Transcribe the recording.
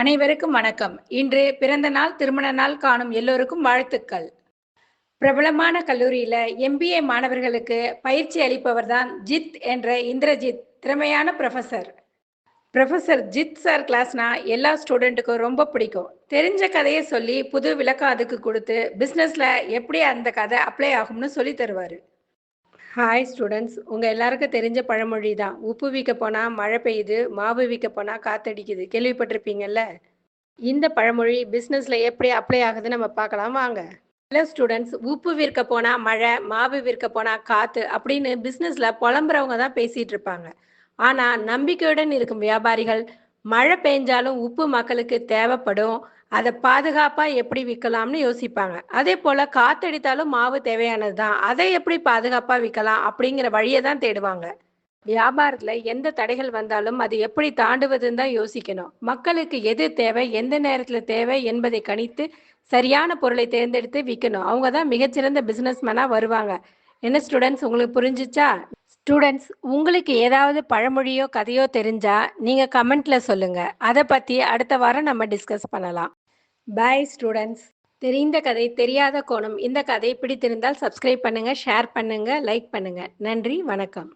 அனைவருக்கும் வணக்கம். இன்று பிறந்த நாள் திருமண நாள் காணும் எல்லோருக்கும் வாழ்த்துக்கள். பிரபலமான கல்லூரியில எம்பிஏ மாணவர்களுக்கு பயிற்சி அளிப்பவர் தான் ஜித் என்ற இந்திரஜித் திறமையான ப்ரொஃபசர் ப்ரொஃபசர் ஜித் சார் கிளாஸ்னா எல்லா ஸ்டூடெண்ட்டுக்கும் ரொம்ப பிடிக்கும். தெரிஞ்ச கதையை சொல்லி புது விளக்கம் அதுக்கு கொடுத்து பிஸ்னஸில் எப்படி அந்த கதை அப்ளை ஆகும்னு சொல்லி தருவார். ஹாய் ஸ்டூடெண்ட்ஸ் உங்கள் எல்லாருக்கும் தெரிஞ்ச பழமொழி தான் உப்பு விற்க போனால் மழை பெய்யுது மாவு விற்க போனால் காத்தடிக்குது. கேள்விப்பட்டிருப்பீங்கல்ல? இந்த பழமொழி பிஸ்னஸில் எப்படி அப்ளை ஆகுதுன்னு நம்ம பார்க்கலாம் வாங்க. ஹலோ ஸ்டூடெண்ட்ஸ் உப்பு விற்க போனால் மழை மாவு விற்க போனால் காற்று அப்படின்னு பிஸ்னஸில் புலம்புறவங்க தான் பேசிகிட்டு இருப்பாங்க. ஆனால் நம்பிக்கையுடன் இருக்கும் வியாபாரிகள் மழை பெஞ்சாலும் உப்பு மக்களுக்கு தேவைப்படும். அதை பாதுகாப்பாக எப்படி விற்கலாம்னு யோசிப்பாங்க. அதே போல் காத்தடித்தாலும் மாவு தேவையானது தான் அதை எப்படி பாதுகாப்பாக விற்கலாம் அப்படிங்கிற வழியை தான் தேடுவாங்க. வியாபாரத்தில் எந்த தடைகள் வந்தாலும் அது எப்படி தாண்டுவதுன்னு தான் யோசிக்கணும். மக்களுக்கு எது தேவை எந்த நேரத்தில் தேவை என்பதை கணித்து சரியான பொருளை தேர்ந்தெடுத்து விற்கணும். அவங்க தான் மிகச்சிறந்த பிஸ்னஸ்மேனாக வருவாங்க. என்ன ஸ்டூடெண்ட்ஸ் உங்களுக்கு புரிஞ்சிச்சா? ஸ்டூடெண்ட்ஸ் உங்களுக்கு ஏதாவது பழமொழியோ கதையோ தெரிஞ்சா நீங்கள் கமெண்ட்டில் சொல்லுங்கள் அதை பற்றி அடுத்த வாரம் நம்ம டிஸ்கஸ் பண்ணலாம். பாய் ஸ்டூடெண்ட்ஸ் தெரிந்த கதை தெரியாத கோணம் இந்த கதை பிடித்திருந்தால் சப்ஸ்கிரைப் பண்ணுங்கள் ஷேர் பண்ணுங்கள் லைக் பண்ணுங்கள் நன்றி வணக்கம்.